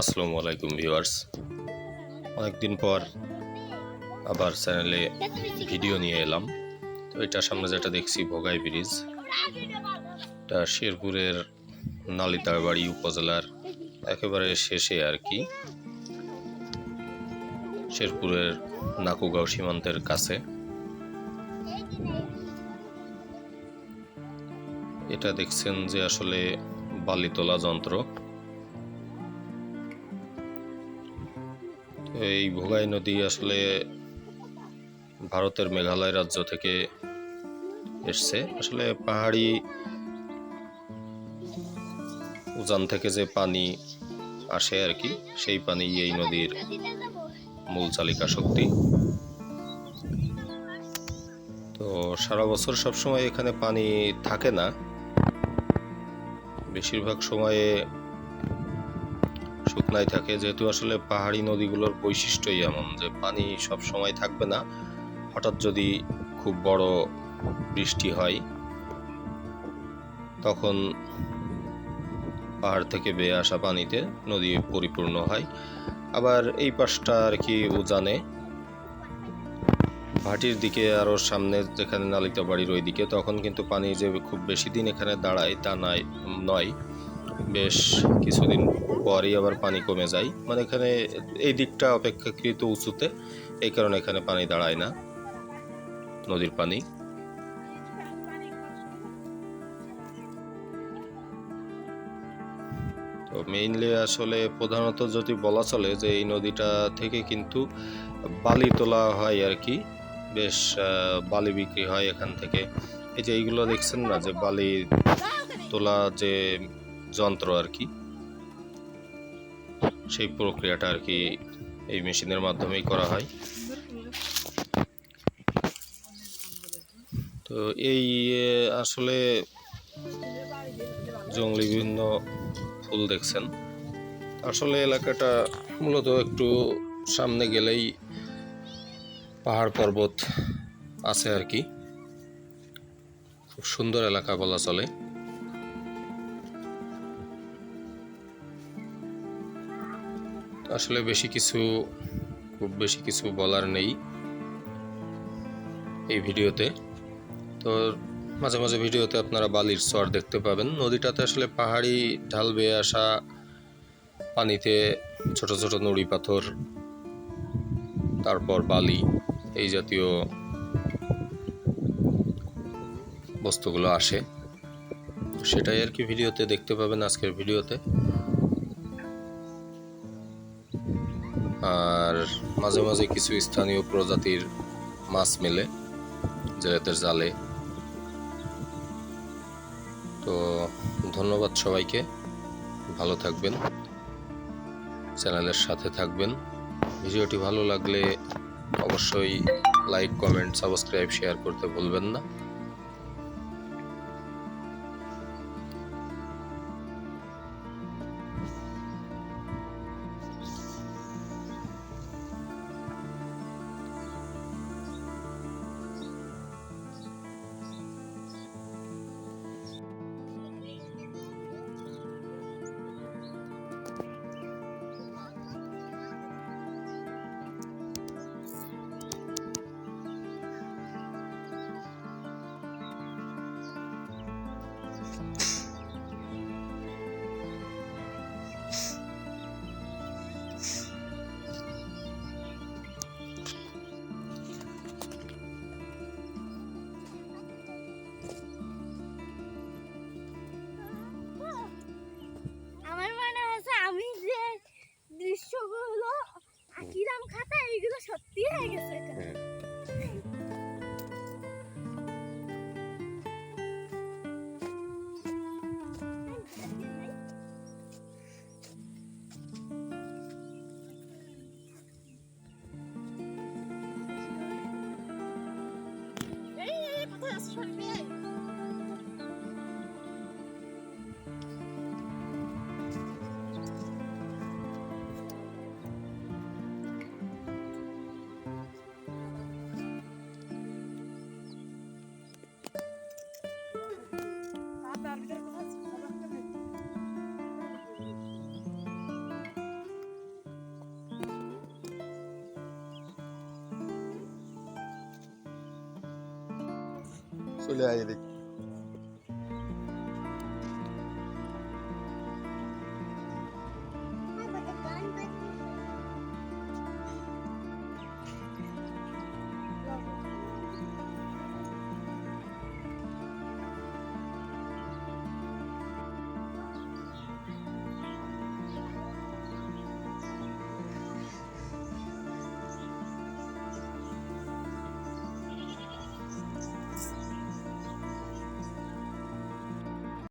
আসসালামু আলাইকুম ভিউয়ার্স। অনেকদিন পর আবার চ্যানেলে ভিডিও নিয়ে এলাম। তো এটার সামনে যেটা দেখছি, ভোগাই ব্রিজ। এটা শেরপুরের নালিতারবাড়ি উপজেলার একেবারে শেষে আর কি। শেরপুরের নাকুগাঁও সীমান্তের কাছে। এটা দেখছেন যে আসলে বালি তোলা যন্ত্র। এই ভোগাই নদী আসলে ভারতের মেঘালয় রাজ্য থেকে এসছে। আসলে পাহাড়ি উজান থেকে যে পানি আসে আর কি, সেই পানি এই নদীর মূল চালিকা শক্তি। তো সারা বছর সবসময় এখানে পানি থাকে না। বেশিরভাগ সময়ে শুকনাই থাকে, যেহেতু আসলে পাহাড়ি নদীগুলোর বৈশিষ্ট্যই এমন যে পানি সব সময় থাকবে না। হঠাৎ যদি খুব বড় বৃষ্টি হয়, তখন পাহাড় থেকে বেয়ে আসা পানিতে নদী পরিপূর্ণ হয়। আবার এই পাশটা আর কি উজানে। ভাটির দিকে আরও সামনে যেখানে নালিতা বাড়ির ওই দিকে তখন কিন্তু পানি যে খুব বেশি দিন এখানে দাঁড়ায় তা নয়। বেশ কিছুদিন পরই আবার পানি কমে যায়। মানে এখানে এই দিকটা অপেক্ষাকৃত উঁচুতে, এই কারণে এখানে পানি দাঁড়ায় না, নদীর পানি। তো মেইনলি আসলে প্রধানত যদি বলা চলে যে এই নদীটা থেকে কিন্তু বালি তোলা হয় আর কি, বেশ বালি বিক্রি হয় এখান থেকে। এই যে এইগুলো দেখছেন না, যে বালি তোলা যে যন্ত্র আর কি। সেই প্রক্রিয়াটা আর কি এই মেশিনের মাধ্যমেই করা হয়। তো এই, আসলে জঙ্গলি বিভিন্ন ফুল দেখছেন। আসলে এলাকাটা মূলত একটু সামনে গেলেই পাহাড় পর্বত আছে আর কি। খুব সুন্দর এলাকা বলা চলে। আসলে বেশি কিছু, খুব বেশি কিছু বলার নেই এই ভিডিওতে। তো মাঝে মাঝে ভিডিওতে আপনারা বালির চর দেখতে পাবেন। নদীটাতে আসলে পাহাড়ি ঢাল বেয়ে আসা পানিতে ছোট ছোট নুড়ি পাথর, তারপর বালি এই জাতীয় বস্তুগুলো আসে। সেটাই আর কি ভিডিওতে দেখতে পাবেন আজকের ভিডিওতে। আর মাঝে মাঝে কিছু স্থানীয় প্রজাতির মাছ মেলে, জেলেদের জালে। তো ধন্যবাদ সবাইকে, ভালো থাকবেন, চ্যানেলের সাথে থাকবেন। ভিডিওটি ভালো লাগলে অবশ্যই লাইক, কমেন্ট, সাবস্ক্রাইব, শেয়ার করতে ভুলবেন না। last short. চলে আয় এদিক।